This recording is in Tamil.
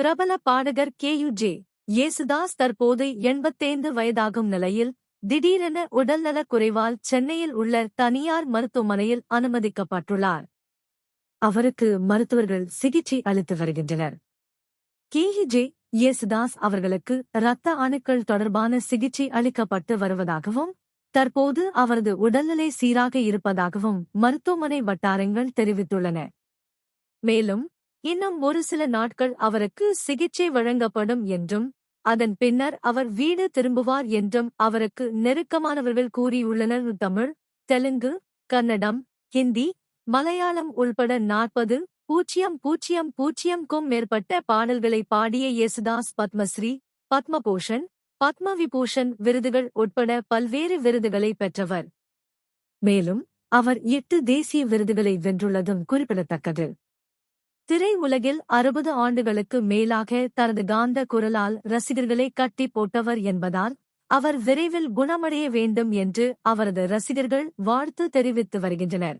பிரபல பாடகர் கே யு ஜே. இயேசுதாஸ் தற்போது எண்பத்தைந்து வயதாகும் நிலையில் திடீரென உடல்நலக் குறைவால் சென்னையில் உள்ள தனியார் மருத்துவமனையில் அனுமதிக்கப்பட்டுள்ளார். அவருக்கு மருத்துவர்கள் சிகிச்சை அளித்து வருகின்றனர். கே யு ஜே இயேசுதாஸ் அவர்களுக்கு இரத்த அணுக்கள் தொடர்பான சிகிச்சை அளிக்கப்பட்டு வருவதாகவும் தற்போது அவரது உடல்நிலை சீராக இருப்பதாகவும் மருத்துவமனை வட்டாரங்கள் தெரிவித்துள்ளன. மேலும் இன்னும் ஒரு சில நாட்கள் அவருக்கு சிகிச்சை வழங்கப்படும் என்றும் அதன் பின்னர் அவர் வீடு திரும்புவார் என்றும் அவருக்கு நெருக்கமானவர்கள் கூறியுள்ளனர். தமிழ் தெலுங்கு கன்னடம் ஹிந்தி மலையாளம் உள்பட நாற்பது பூஜ்ஜியம் பூஜ்ஜியம் பூஜ்ஜியம்க்கும் மேற்பட்ட பாடல்களை பாடிய யேசுதாஸ் பத்மஸ்ரீ பத்மபூஷன் பத்மவிபூஷன் விருதுகள் உட்பட பல்வேறு விருதுகளை பெற்றவர். மேலும் அவர் எட்டு தேசிய விருதுகளை வென்றுள்ளதும் குறிப்பிடத்தக்கது. திரை உலகில் அறுபது ஆண்டுகளுக்கு மேலாக தனது காந்த குரலால் ரசிகர்களை கட்டி போட்டவர் என்பதால் அவர் விரைவில் குணமடைய வேண்டும் என்று அவரது ரசிகர்கள் வாழ்த்து தெரிவித்து வருகின்றனர்.